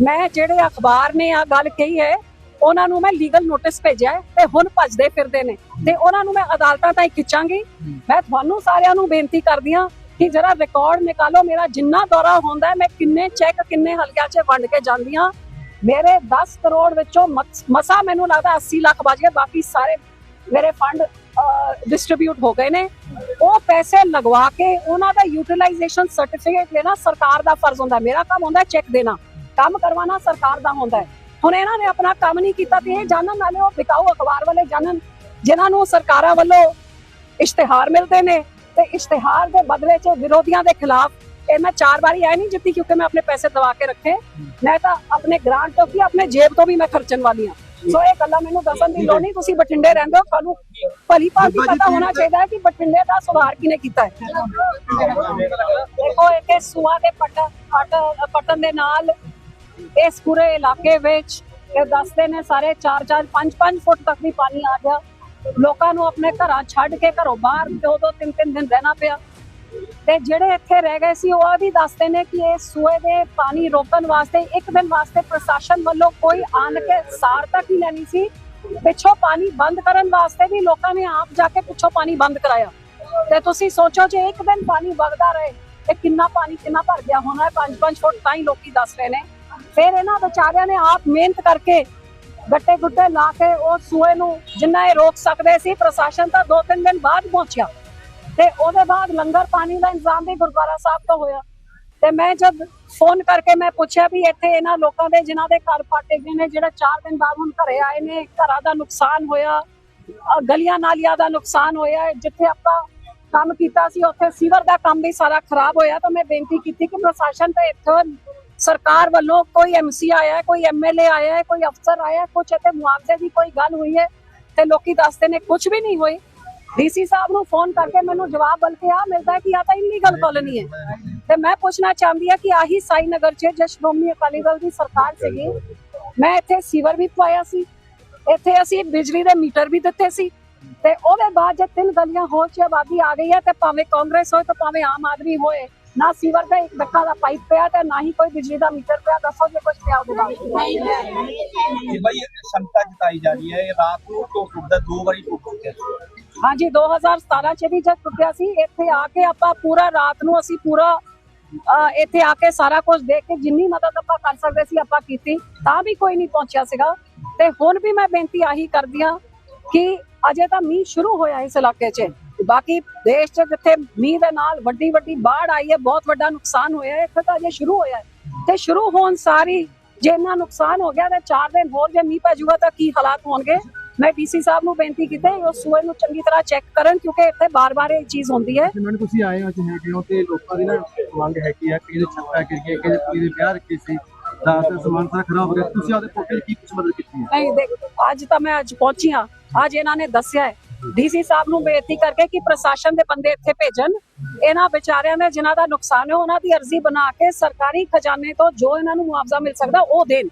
ਮੈਂ ਜਿਹੜੇ ਅਖਬਾਰ ਨੇ ਆ ਗੱਲ ਕਹੀ ਹੈ, ਉਹਨਾਂ ਨੂੰ ਮੈਂ ਲੀਗਲ ਨੋਟਿਸ ਭੇਜਿਆ ਹੈ ਤੇ ਹੁਣ ਭੱਜਦੇ ਫਿਰਦੇ ਨੇ। ਤੇ ਉਹਨਾਂ ਨੂੰ ਮੈਂ ਅਦਾਲਤਾਂ ਤਾਈਂ ਖਿੱਚਾਂਗੀ। ਮੈਂ ਤੁਹਾਨੂੰ ਸਾਰਿਆਂ ਨੂੰ ਬੇਨਤੀ ਕਰਦੀ ਹਾਂ ਕਿ ਜਰਾ ਰਿਕਾਰਡ ਨਿਕਾਲੋ, ਮੇਰਾ ਜਿੰਨਾ ਦੌਰਾ ਹੁੰਦਾ ਮੈਂ ਕਿੰਨੇ ਚੈੱਕ ਕਿੰਨੇ ਹਲਕਿਆਂ 'ਚ ਵੰਡ ਕੇ ਜਾਂਦੀ ਹਾਂ। ਮੇਰੇ 10 ਕਰੋੜ ਵਿੱਚੋਂ ਮਸ- ਮਸਾ ਮੈਨੂੰ ਲੱਗਦਾ 80 ਲੱਖ ਬਚ ਗਏ, ਬਾਕੀ ਸਾਰੇ ਮੇਰੇ ਫੰਡ ਡਿਸਟ੍ਰੀਬਿਊਟ ਹੋ ਗਏ ਨੇ। ਉਹ ਪੈਸੇ ਲਗਵਾ ਕੇ ਉਹਨਾਂ ਦਾ ਯੂਟਿਲਾਈਜੇਸ਼ਨ ਸਰਟੀਫਿਕੇਟ ਲੈਣਾ ਸਰਕਾਰ ਦਾ ਫਰਜ਼ ਹੁੰਦਾ ਮੇਰਾ ਕੰਮ ਹੁੰਦਾ ਚੈੱਕ ਦੇਣਾ। ਕੰਮ ਕਰਵਾਉਣਾ ਸਰਕਾਰ ਦਾ ਹੁੰਦਾ ਹੈ। ਹੁਣ ਇਹਨਾਂ ਨੇ ਆਪਣਾ ਕੰਮ ਨਹੀਂ ਕੀਤਾ ਤੇ ਇਹ ਜਾਣਨ ਵਾਲੇ ਉਹ ਵਿਕਾਊ ਅਖਬਾਰ ਵਾਲੇ ਜਾਣਨ ਜਿਨ੍ਹਾਂ ਨੂੰ ਸਰਕਾਰਾਂ ਵੱਲੋਂ ਇਸ਼ਤਿਹਾਰ ਮਿਲਦੇ ਨੇ ਤੇ ਇਸ਼ਤਿਹਾਰ ਦੇ ਬਦਲੇ 'ਚ ਵਿਰੋਧੀਆਂ ਦੇ ਖਿਲਾਫ ਇਹ ਮੈਂ ਚਾਰ ਵਾਰੀ ਆਈ ਨਹੀਂ ਜਿੱਤੀ ਕਿਉਂਕਿ ਮੈਂ ਆਪਣੇ ਪੈਸੇ ਦਵਾ ਕੇ ਰੱਖੇ। ਮੈਂ ਤਾਂ ਆਪਣੇ ਗ੍ਰਾਂਟ ਤੋਂ ਕੀ ਆਪਣੇ ਜੇਬ ਤੋਂ ਵੀ ਮੈਂ ਖਰਚਣ ਵਾਲੀ ਹਾਂ। ਸੋ ਇਹ ਗੱਲਾਂ ਮੈਨੂੰ ਦੱਸਣ ਦੀ ਲੋੜ ਨਹੀਂ ਤੁਸੀਂ ਬਠਿੰਡੇ ਰਹਿੰਦੇ ਹੋ ਤੁਹਾਨੂੰ ਭਲੀ ਭਾਂਤੀ ਪਤਾ ਹੋਣਾ ਚਾਹੀਦਾ ਹੈ ਕਿ ਬਠਿੰਡੇ ਦਾ ਸੁਧਾਰ ਕਿਨੇ ਕੀਤਾ ਹੈ। ਦੇਖੋ ਇਹ ਸੂਆ ਦੇ ਪਟਨ ਪਟ- ਪਟਨ ਦੇ ਨਾਲ ਇਸ ਪੂਰੇ ਇਲਾਕੇ ਵਿੱਚ ਇਹ ਦੱਸਦੇ ਨੇ ਸਾਰੇ 4-4 5-5 ਫੁੱਟ ਤੱਕ ਵੀ ਪਾਣੀ ਆ ਗਿਆ। ਲੋਕਾਂ ਨੂੰ ਆਪਣੇ ਘਰਾਂ ਛੱਡ ਕੇ ਘਰੋਂ ਬਾਹਰ ਦੋ ਦੋ, ਤਿੰਨ ਤਿੰਨ ਦਿਨ ਰਹਿਣਾ ਪਿਆ। ਤੇ ਜਿਹੜੇ ਇੱਥੇ ਰਹਿ ਗਏ ਸੀ, ਉਹ ਵੀ ਦੱਸਦੇ ਨੇ ਕਿ ਇਹ ਸੂਏ ਦੇ ਪਾਣੀ ਰੋਕਣ ਵਾਸਤੇ, ਇੱਕ ਦਿਨ ਵਾਸਤੇ ਪ੍ਰਸ਼ਾਸਨ ਵੱਲੋਂ ਕੋਈ ਆਣ ਕੇ ਸਾਰ ਤੱਕ ਹੀ ਲੈਣੀ ਸੀ? ਪਿੱਛੋਂ ਪਾਣੀ ਬੰਦ ਕਰਨ ਵਾਸਤੇ ਵੀ ਲੋਕਾਂ ਨੇ ਆਪ ਜਾ ਕੇ ਪਿੱਛੋਂ ਪਾਣੀ ਬੰਦ ਕਰਾਇਆ। ਤੇ ਤੁਸੀਂ ਸੋਚੋ ਜੇ ਇੱਕ ਦਿਨ ਪਾਣੀ ਵਗਦਾ ਰਹੇ, ਤੇ ਕਿੰਨਾ ਪਾਣੀ ਕਿੰਨਾ ਭਰ ਗਿਆ ਹੋਣਾ ਹੈ? 5-5 ਫੁੱਟ ਤਾਂ ਹੀ ਲੋਕੀ ਦੱਸ ਰਹੇ ਨੇ। ਫਿਰ ਇਹਨਾਂ ਵਿਚਾਰਿਆਂ ਨੇ ਆਪ ਮਿਹਨਤ ਕਰਕੇ ਗੱਟੇ ਗੁੱਟੇ ਲਾ ਕੇ ਉਹ ਸੂਏ ਨੂੰ ਜਿੰਨਾ ਇਹ ਰੋਕ ਸਕਦੇ ਸੀ, ਪ੍ਰਸ਼ਾਸਨ ਤਾਂ ਦੋ ਤਿੰਨ ਦਿਨ ਬਾਅਦ ਪਹੁੰਚਿਆ। ਤੇ ਉਹਦੇ ਬਾਅਦ ਲੰਗਰ ਪਾਣੀ ਦਾ ਇੰਤਜ਼ਾਮ ਵੀ ਗੁਰਦੁਆਰਾ ਸਾਹਿਬ ਤੋਂ ਹੋਇਆ। ਤੇ ਮੈਂ ਜਦ ਫੋਨ ਕਰਕੇ ਮੈਂ ਪੁੱਛਿਆ ਵੀ ਇੱਥੇ ਇਹਨਾਂ ਲੋਕਾਂ ਦੇ, ਜਿਨ੍ਹਾਂ ਦੇ ਘਰ ਪਾਟੇ ਗਏ ਨੇ, ਜਿਹੜਾ 4 ਦਿਨ ਬਾਅਦ ਹੁਣ ਘਰੇ ਆਏ ਨੇ, ਘਰਾਂ ਦਾ ਨੁਕਸਾਨ ਹੋਇਆ ਗਲੀਆਂ ਨਾਲੀਆਂ ਦਾ ਨੁਕਸਾਨ ਹੋਇਆ, ਜਿੱਥੇ ਆਪਾਂ ਕੰਮ ਕੀਤਾ ਸੀ, ਉੱਥੇ ਸੀਵਰ ਦਾ ਕੰਮ ਵੀ ਸਾਰਾ ਖਰਾਬ ਹੋਇਆ, ਤਾਂ ਮੈਂ ਬੇਨਤੀ ਕੀਤੀ ਕਿ ਪ੍ਰਸ਼ਾਸਨ ਤੇ ਇੱਥੋਂ ਸਰਕਾਰ ਵੱਲੋਂ ਕੋਈ ਐਮਸੀ ਆਇਆ ਹੈ, ਕੋਈ ਐਮਐਲਏ ਆਇਆ ਹੈ, ਕੋਈ ਅਫਸਰ ਆਇਆ ਹੈ ਕੁਝ ਇੱਥੇ ਮੁਆਵਜ਼ੇ ਦੀ ਕੋਈ ਗੱਲ ਹੋਈ ਹੈ ਤੇ ਲੋਕੀ ਦੱਸਦੇ ਨੇ ਕੁਝ ਵੀ ਨਹੀਂ ਹੋਈ ਡੀਸੀ ਸਾਹਿਬ ਨੂੰ ਫੋਨ ਕਰਕੇ ਮੈਨੂੰ ਜਵਾਬ ਬਲਕਿ ਆ ਮਿਲਦਾ ਕਿ ਆ ਤਾਂ ਇਲੀਗਲ ਕਾਲੋਨੀ ਹੈ। ਤੇ ਮੈਂ ਪੁੱਛਣਾ ਚਾਹੁੰਦੀ ਹਾਂ ਕਿ ਆਹੀ ਸਾਈ ਨਗਰ ਚ ਜੇ ਸ਼੍ਰੋਮਣੀ ਅਕਾਲੀ ਦਲ ਦੀ ਸਰਕਾਰ ਸੀਗੀ, ਮੈਂ ਇੱਥੇ ਸੀਵਰ ਵੀ ਪਵਾਇਆ ਸੀ, ਇੱਥੇ ਅਸੀਂ ਬਿਜਲੀ ਦੇ ਮੀਟਰ ਵੀ ਦਿੱਤੇ ਸੀ ਤੇ ਉਹਦੇ ਬਾਅਦ ਜੇ ਤਿੰਨ ਗਲੀਆਂ ਹੋਰ ਚ ਆਬਾਦੀ ਆ ਗਈ ਹੈ ਤੇ ਭਾਵੇਂ ਕਾਂਗਰਸ ਹੋਏ ਤੇ ਭਾਵੇਂ ਆਮ ਆਦਮੀ ਹੋਏ ਨਾ ਸੀਵਰ ਦਾ ਇੱਕ ਡੱਕਾ ਦਾ ਪਾਈਪ ਪਿਆ ਤੇ ਨਾ ਹੀ ਕੋਈ ਬਿਜਲੀ ਦਾ ਮੀਟਰ ਪਿਆ। ਦੱਸੋ ਜੇ ਕੁਝ ਪਿਆ ਉਹਦੇ ਬਾਅਦ ਕਿ ਭਾਈ ਸ਼ੰਕਾ ਜਤਾਈ ਜਾ ਰਹੀ ਹੈ ਇਹ ਰਾਤ ਨੂੰ ਤੋਂ ਟੁੱਟਦਾ ਦੋ ਵਾਰੀ ਟੁੱਟ ਸੀ। ਹਾਂਜੀ 2017 ਚ ਵੀ ਜਦ ਟੁੱਟਿਆ ਸੀ ਇੱਥੇ ਆ ਕੇ ਆਪਾਂ ਪੂਰਾ ਰਾਤ ਨੂੰ ਅਸੀਂ ਪੂਰਾ ਇੱਥੇ ਆ ਕੇ ਸਾਰਾ ਕੁਝ ਦੇਖ ਕੇ ਜਿੰਨੀ ਮਦਦ ਆਪਾਂ ਕਰ ਸਕਦੇ ਸੀ ਆਪਾਂ ਕੀਤੀ ਤਾਂ ਵੀ ਕੋਈ ਨਹੀਂ ਪਹੁੰਚਿਆ ਸੀਗਾ। ਤੇ ਹੁਣ ਵੀ ਮੈਂ ਬੇਨਤੀ ਆਹੀ ਕਰਦੀ ਹਾਂ ਕਿ ਅਜੇ ਤਾਂ ਮੀਂਹ ਸ਼ੁਰੂ ਹੋਇਆ ਇਸ ਇਲਾਕੇ 'ਚ। ਬਾਕੀ ਦੇਸ਼ 'ਚ ਜਿੱਥੇ ਮੀਂਹ ਦੇ ਨਾਲ ਵੱਡੀ ਵੱਡੀ ਬਾੜ ਆਈ ਹੈ ਬਹੁਤ ਵੱਡਾ ਨੁਕਸਾਨ ਹੋਇਆ ਹੈ। ਇੱਥੇ ਤਾਂ ਅਜੇ ਸ਼ੁਰੂ ਹੋਇਆ ਹੈ। ਤੇ ਸ਼ੁਰੂ ਹੋਣ ਸਾਰੀ ਜੇ ਇੰਨਾ ਨੁਕਸਾਨ ਹੋ ਗਿਆ ਤਾਂ 4 ਦਿਨ ਹੋਰ ਜੇ ਮੀਂਹ ਪੈ ਜਾਊਗਾ ਤਾਂ ਕੀ ਹਾਲਾਤ ਹੋਣਗੇ? ਮੈਂ ਡੀਸੀ ਸਾਹਿਬ ਨੂੰ ਬੇਨਤੀ ਕੀਤੀ ਹੈ ਕਿ ਉਹ ਸੂਏ ਨੂੰ ਚੰਗੀ ਤਰ੍ਹਾਂ ਚੈੱਕ ਕਰਨ ਕਿਉਂਕਿ ਇੱਥੇ ਬਾਰ-ਬਾਰ ਇਹ ਚੀਜ਼ ਹੁੰਦੀ ਹੈ। ਨੇ ਤੁਸੀਂ ਆਏ ਹੋ ਜਿਵੇਂ ਕਿ ਉਹ ਤੇ ਲੋਕਾਂ ਦੀ ਨਾ ਮੰਗ ਹੈ ਕਿ ਕਿਸੇ ਦੇ ਛੱਤਾਂ ਗਿਰ ਕੁੜੀ ਦੇ ਵਿਆਹ ਰੱਖੇ ਸੀ ਦਾ ਸਮਾਨ ਸਾਰਾ ਖਰਾਬ ਹੋ ਗਿਆ। ਤੁਸੀਂ ਆਪਦੇ ਪੋਤੇ ਦੀ ਕੀ ਕੁਛ ਮਦਦ ਕੀਤੀ ਹੈ? ਨਹੀਂ ਦੇਖ ਅੱਜ ਤਾਂ ਮੈਂ ਅੱਜ ਪਹੁੰਚੀ ਹਾਂ। ਅੱਜ ਇਹਨਾਂ ਨੇ ਦੱਸਿਆ ਹੈ ਡੀਸੀ ਸਾਹਿਬ ਨੂੰ ਬੇਨਤੀ ਕਰਕੇ ਕਿ ਪ੍ਰਸ਼ਾਸਨ ਦੇ ਬੰਦੇ ਇੱਥੇ ਭੇਜਣ। ਇਹਨਾਂ ਵਿਚਾਰਿਆਂ ਦੇ ਜਿਨ੍ਹਾਂ ਦਾ ਨੁਕਸਾਨ ਹੈ ਉਹਨਾਂ ਦੀ ਅਰਜ਼ੀ ਬਣਾ ਕੇ ਸਰਕਾਰੀ ਖਜ਼ਾਨੇ ਤੋਂ ਜੋ ਇਹਨਾਂ ਨੂੰ ਮੁਆਵਜ਼ਾ ਮਿਲ ਸਕਦਾ, ਉਹ ਦੇਣ।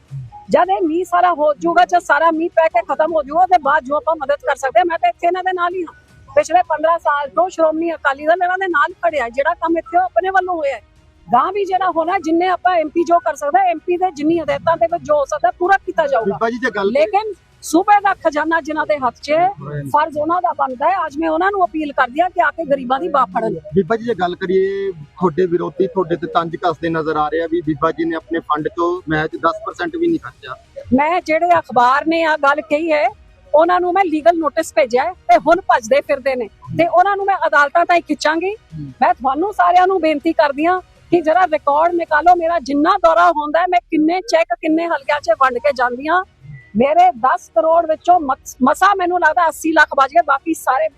ਜਦ ਇਹ ਮੀਂਹ ਸਾਰਾ ਹੋ ਜਾਊਗਾ ਜਦ ਸਾਰਾ ਮੀਂਹ ਪੈ ਕੇ ਖਤਮ ਹੋ ਜਾਊਗਾ ਤੇ ਬਾਅਦ ਜੋ ਆਪਾਂ ਮਦਦ ਕਰ ਸਕਦੇ ਹਾਂ। ਮੈਂ ਤਾਂ ਇੱਥੇ ਇਹਨਾਂ ਦੇ ਨਾਲ ਹੀ ਹਾਂ। ਪਿਛਲੇ 15 ਸਾਲ ਤੋਂ ਸ਼੍ਰੋਮਣੀ ਅਕਾਲੀ ਦਲ ਇਹਨਾਂ ਦੇ ਨਾਲ ਖੜਿਆ ਜਿਹੜਾ ਕੰਮ ਇੱਥੇ ਆਪਣੇ ਵੱਲੋਂ ਹੋਇਆ ਹੈ। ਗਾਂ ਵੀ ਜਿਹੜਾ ਹੋਣਾ ਜਿੰਨੇ ਆਪਾਂ ਐਮਪੀ ਜੋ ਕਰ ਸਕਦਾ ਐਮਪੀ ਦੇ ਜਿੰਨੀ ਹਦਾਇਤਾਂ ਦੇ ਵਿੱਚ ਜੋ ਹੋ ਸਕਦਾ ਪੂਰਾ ਕੀਤਾ ਜਾਊਗਾ। ਬੀਬਾ ਜੀ ਜੇ ਗੱਲ ਲੇਕਿਨ ਸੂਬੇ ਦਾ ਖਜ਼ਾਨਾ ਜਿਨ੍ਹਾਂ ਦੇ ਹੱਥ 'ਚ ਫਰਜ਼ ਉਹਨਾਂ ਦਾ ਬਣਦਾ ਹੈ। ਅੱਜ ਮੈਂ ਉਹਨਾਂ ਨੂੰ ਅਪੀਲ ਕਰਦੀ ਹਾਂ ਕਿ ਆ ਕੇ ਗਰੀਬਾਂ ਦੀ ਬਾਹ ਫੜਨ। ਬੀਬਾ ਜੀ ਜੇ ਗੱਲ ਕਰੀਏ ਤੁਹਾਡੇ ਵਿਰੋਧੀ ਤੁਹਾਡੇ ਤੇ ਤੰਜ ਕੱਸਦੇ ਨਜ਼ਰ ਆ ਰਿਹਾ ਵੀ ਬੀਬਾ ਜੀ ਨੇ ਆਪਣੇ ਫੰਡ ਤੋਂ ਮੈਚ 10% ਵੀ ਨਹੀਂ ਖਰਚਿਆ। ਮੈਂ ਜਿਹੜੇ ਅਖਬਾਰ ਨੇ ਆ ਗੱਲ ਕਹੀ ਹੈ ਉਹਨਾਂ ਨੂੰ ਮੈਂ ਲੀਗਲ ਨੋਟਿਸ ਭੇਜਿਆ ਤੇ ਹੁਣ ਭੱਜਦੇ ਫਿਰਦੇ ਨੇ। ਤੇ ਉਹਨਾਂ ਨੂੰ ਮੈਂ ਅਦਾਲਤਾਂ ਤਾਈਂ ਖਿੱਚਾਂਗੀ। ਮੈਂ ਤੁਹਾਨੂੰ ਸਾਰਿਆਂ ਨੂੰ ਬੇਨਤੀ ਕਰਦੀ ਹਾਂ ਕਿ ਜਰਾ ਰਿਕਾਰਡ ਨਿਕਾਲੋ, ਮੇਰਾ ਜਿੰਨਾ ਦੌਰਾ ਹੁੰਦਾ ਮੈਂ ਕਿੰਨੇ ਚੈੱਕ ਕਿੰਨੇ ਹਲਕਿਆਂ 'ਚ ਵੰਡ ਕੇ ਜਾਂਦੀ ਹਾਂ। ਮੇਰੇ 10 ਕਰੋੜ ਵਿੱਚੋਂ ਮਸਾ ਮੈਨੂੰ ਲੱਗਦਾ 80 ਲੱਖ ਬਚ ਗਏ, ਬਾਕੀ ਸਾਰੇ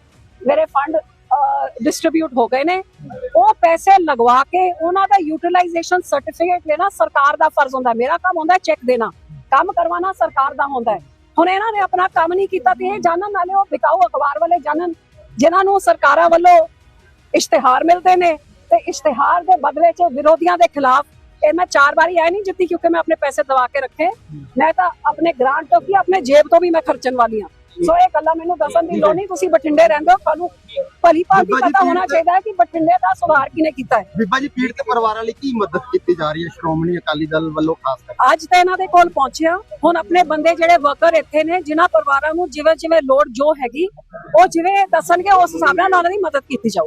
ਮੇਰੇ ਫੰਡ ਡਿਸਟ੍ਰੀਬਿਊਟ ਹੋ ਗਏ ਨੇ। ਉਹ ਪੈਸੇ ਲਗਵਾ ਕੇ ਉਹਨਾਂ ਦਾ ਯੂਟਿਲਾਈਜੇਸ਼ਨ ਸਰਟੀਫਿਕੇਟ ਲੈਣਾ ਸਰਕਾਰ ਦਾ ਫਰਜ਼ ਹੁੰਦਾ ਮੇਰਾ ਕੰਮ ਹੁੰਦਾ ਚੈੱਕ ਦੇਣਾ। ਕੰਮ ਕਰਵਾਉਣਾ ਸਰਕਾਰ ਦਾ ਹੁੰਦਾ ਹੈ। ਹੁਣ ਇਹਨਾਂ ਨੇ ਆਪਣਾ ਕੰਮ ਨਹੀਂ ਕੀਤਾ ਤੇ ਇਹ ਜਾਣਨ ਵਾਲੇ ਉਹ ਵਿਕਾਊ ਅਖਬਾਰ ਵਾਲੇ ਜਾਣਨ, ਜਿਨ੍ਹਾਂ ਨੂੰ ਸਰਕਾਰਾਂ ਵੱਲੋਂ ਇਸ਼ਤਿਹਾਰ ਮਿਲਦੇ ਨੇ ਤੇ ਇਸ਼ਤਿਹਾਰ ਦੇ ਬਦਲੇ 'ਚ ਵਿਰੋਧੀਆਂ ਦੇ ਖਿਲਾਫ ਇਹ ਮੈਂ ਚਾਰ ਵਾਰੀ ਆਈ ਨਹੀਂ ਜਿੱਤੀ ਕਿਉਂਕਿ ਮੈਂ ਆਪਣੇ ਪੈਸੇ ਦਵਾ ਕੇ ਰੱਖੇ। ਮੈਂ ਤਾਂ ਆਪਣੇ ਗ੍ਰਾਂਟ ਤੋਂ ਕੀ ਆਪਣੇ ਜੇਬ ਤੋਂ ਵੀ ਮੈਂ ਖਰਚਣ ਵਾਲੀ ਹਾਂ। ਸੋ ਇਹ ਗੱਲਾਂ ਮੈਨੂੰ ਦੱਸਣ ਦੀ ਲੋੜ ਨਹੀਂ ਤੁਸੀਂ ਬਠਿੰਡੇ ਰਹਿੰਦੇ ਹੋ ਤੁਹਾਨੂੰ ਭਲੀ ਭਾਂਤੀ ਪਤਾ ਹੋਣਾ ਚਾਹੀਦਾ ਹੈ ਕਿ ਬਠਿੰਡੇ ਦਾ ਸੁਧਾਰ ਕਿਨੇ ਕੀਤਾ ਹੈ। ਬੀਬਾ ਜੀ ਪੀੜਤ ਪਰਿਵਾਰਾਂ ਲਈ ਕੀ ਮਦਦ ਕੀਤੀ ਜਾ ਰਹੀ ਹੈ ਸ਼੍ਰੋਮਣੀ ਅਕਾਲੀ ਦਲ ਵੱਲੋਂ ਖਾਸ ਕਰਕੇ? ਅੱਜ ਤਾਂ ਇਹਨਾਂ ਦੇ ਕੋਲ ਪਹੁੰਚਿਆ। ਹੁਣ ਆਪਣੇ ਬੰਦੇ ਜਿਹੜੇ ਵਰਕਰ ਇੱਥੇ ਨੇ ਜਿਨ੍ਹਾਂ ਪਰਿਵਾਰਾਂ ਨੂੰ ਜਿਵੇਂ ਜਿਵੇਂ ਲੋੜ ਜੋ ਹੈਗੀ ਉਹ ਜਿਵੇਂ ਦੱਸਣਗੇ ਉਸ ਹਿਸਾਬ ਨਾਲ ਉਹਨਾਂ ਦੀ ਮਦਦ ਕੀਤੀ ਜਾਊ।